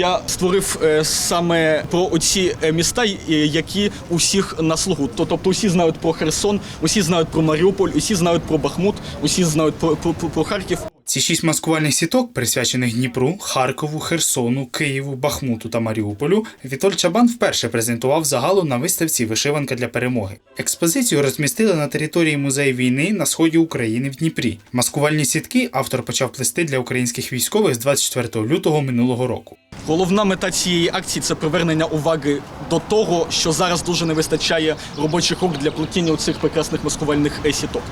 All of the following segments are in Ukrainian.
я створив е, саме про оці е, міста, е, які усіх на слугу. Тобто усі знають про Херсон, усі знають про Маріуполь, усі знають про Бахмут, усі знають про, про, про, Харків. Ці шість маскувальних сіток, присвячених Дніпру, Харкову, Херсону, Києву, Бахмуту та Маріуполю, Вітоль Чабан вперше презентував загалу на виставці Вишиванка для перемоги. Експозицію розмістили на території музею війни на сході України в Дніпрі. Маскувальні сітки автор почав плести для українських військових з 24 лютого минулого року. Головна мета цієї акції це привернення уваги до того, що зараз дуже не вистачає робочих рук для плетіння цих прекрасних маскувальних е, сіток.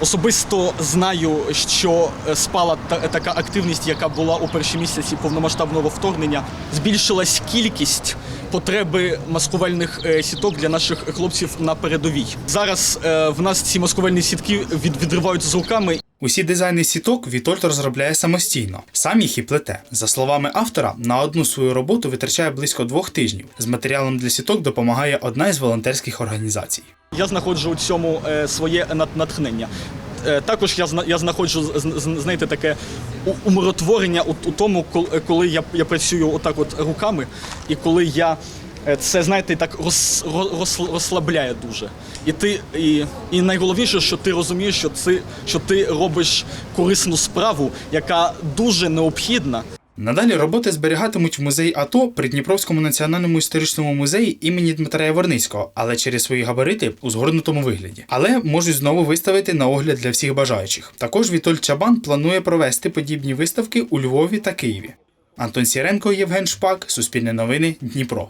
Особисто знаю, що е, спала та, така активність, яка була у перші місяці повномасштабного вторгнення. Збільшилась кількість потреби маскувальних е, сіток для наших хлопців на передовій. Зараз е, в нас ці маскувальні сітки від, відривають з руками Усі дизайни сіток Вітольд розробляє самостійно. Сам їх і плете. За словами автора, на одну свою роботу витрачає близько двох тижнів. З матеріалом для сіток допомагає одна із волонтерських організацій. Я знаходжу у цьому е, своє нат- натхнення. Е, Також я я знаходжу знаєте, таке умиротворення у, тому, коли я, я працюю отак от руками, і коли я це знаєте так роз, роз, розслабляє дуже. І ти і, і найголовніше, що ти розумієш, що це що ти робиш корисну справу, яка дуже необхідна. Надалі роботи зберігатимуть в музеї АТО при Дніпровському національному історичному музеї імені Дмитра Яворницького, але через свої габарити у згорнутому вигляді. Але можуть знову виставити на огляд для всіх бажаючих. Також Вітоль Чабан планує провести подібні виставки у Львові та Києві. Антон Сіренко, Євген Шпак, Суспільне новини, Дніпро.